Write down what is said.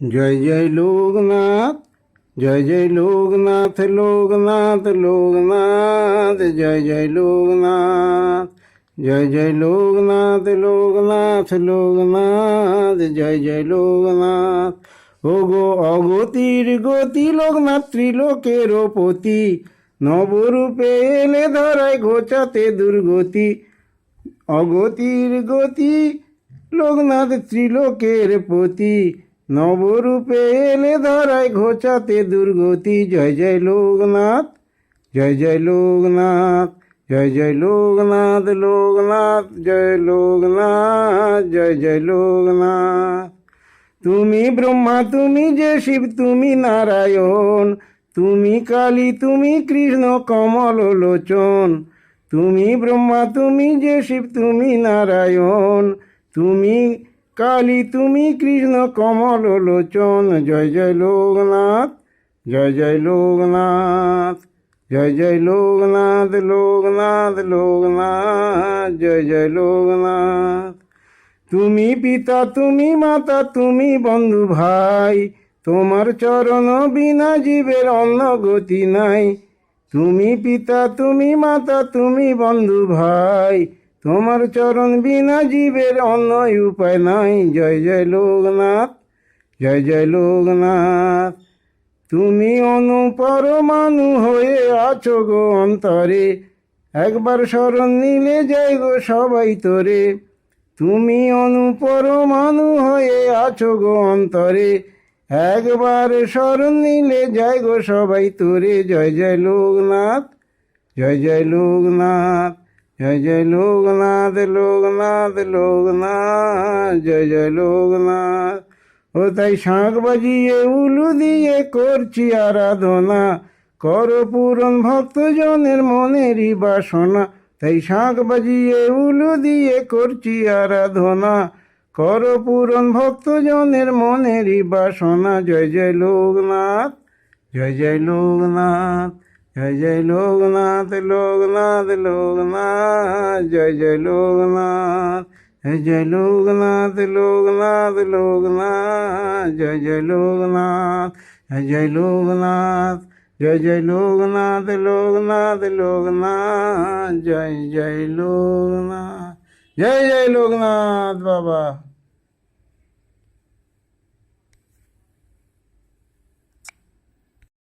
জয় জয় লোকনাথ, জয় জয় লোকনাথ লোকনাথ লোকনাথ, জয় জয় লোকনাথ, জয় জয় লোকনাথ লোকনাথ লোকনাথ, জয় জয় লোকনাথ। ও গো অগতির গতি লোকনাথ, ত্রিলোকের পতি নবরূপে এলে ধরায় ঘোচাতে দুর্গতি। অগতির গতি লোকনাথ, ত্রিলোকের পতি নবরূপে এলে ধরায় ঘোচাতে দুর্গতি। জয় জয় লোকনাথ, জয় জয় লোকনাথ, জয় জয় লোকনাথ লোকনাথ, জয় লোকনাথ, জয় জয় লোকনাথ। তুমি ব্রহ্মা, তুমি যে শিব, তুমি নারায়ণ, তুমি কালী, তুমি কৃষ্ণ, কমল লোচন। তুমি ব্রহ্মা, তুমি যে শিব, তুমি নারায়ণ। তুমি কালী তুমি কৃষ্ণ কমল লোচন, জয় জয় লোকনাথ, জয় জয় লোকনাথ, জয় জয় লোকনাথ লোকনাথ লোকনাথ, জয় জয় লোকনাথ। তুমি পিতা, তুমি মাতা, তুমি বন্ধু ভাই, তোমার চরণ বিনা জীবের অন্য গতি নাই। তুমি পিতা, তুমি মাতা, তুমি বন্ধু ভাই তোমার চরণ বিনা জীবের অন্য উপায় নাই। জয় জয় লোকনাথ, জয় জয় লোকনাথ। তুমি অনুপরমাণু হয়ে আছো গো অন্তরে। একবার স্মরণ নিলে যাই গো সবাই তোরে। তুমি অনুপরমাণু হয়ে আছো গো অন্তরে। একবার স্মরণ নিলে যাই গো সবাই তোরে। জয় জয় লোকনাথ, জয় জয় লোকনাথ। জয় জয় লোকনাথ লোকনাথ লোকনাথ, জয় জয় লোকনাথ। ও তাই শাঁখ বাজিয়ে উলু দিয়ে করছি আরাধনা। কর পূরণ ভক্তজনের মনেরই বাসনা। তাই শাঁখ বাজিয়ে উলু দিয়ে করছি আরাধনা। কর পূরণ ভক্তজনের মনেরই বাসনা। জয় জয় লোকনাথ, জয় জয় লোকনাথ। जय जय लोकनाथ लोकनाथ लोकनाथ जय जय लोकनाथ जय जय लोकनाथ लोकनाथ लोकनाथ जय जय लोकनाथ जय जय लोकनाथ जय जय लोकनाथ लोकनाथ लोकनाथ जय जय लोकनाथ जय जय लोकनाथ बाबा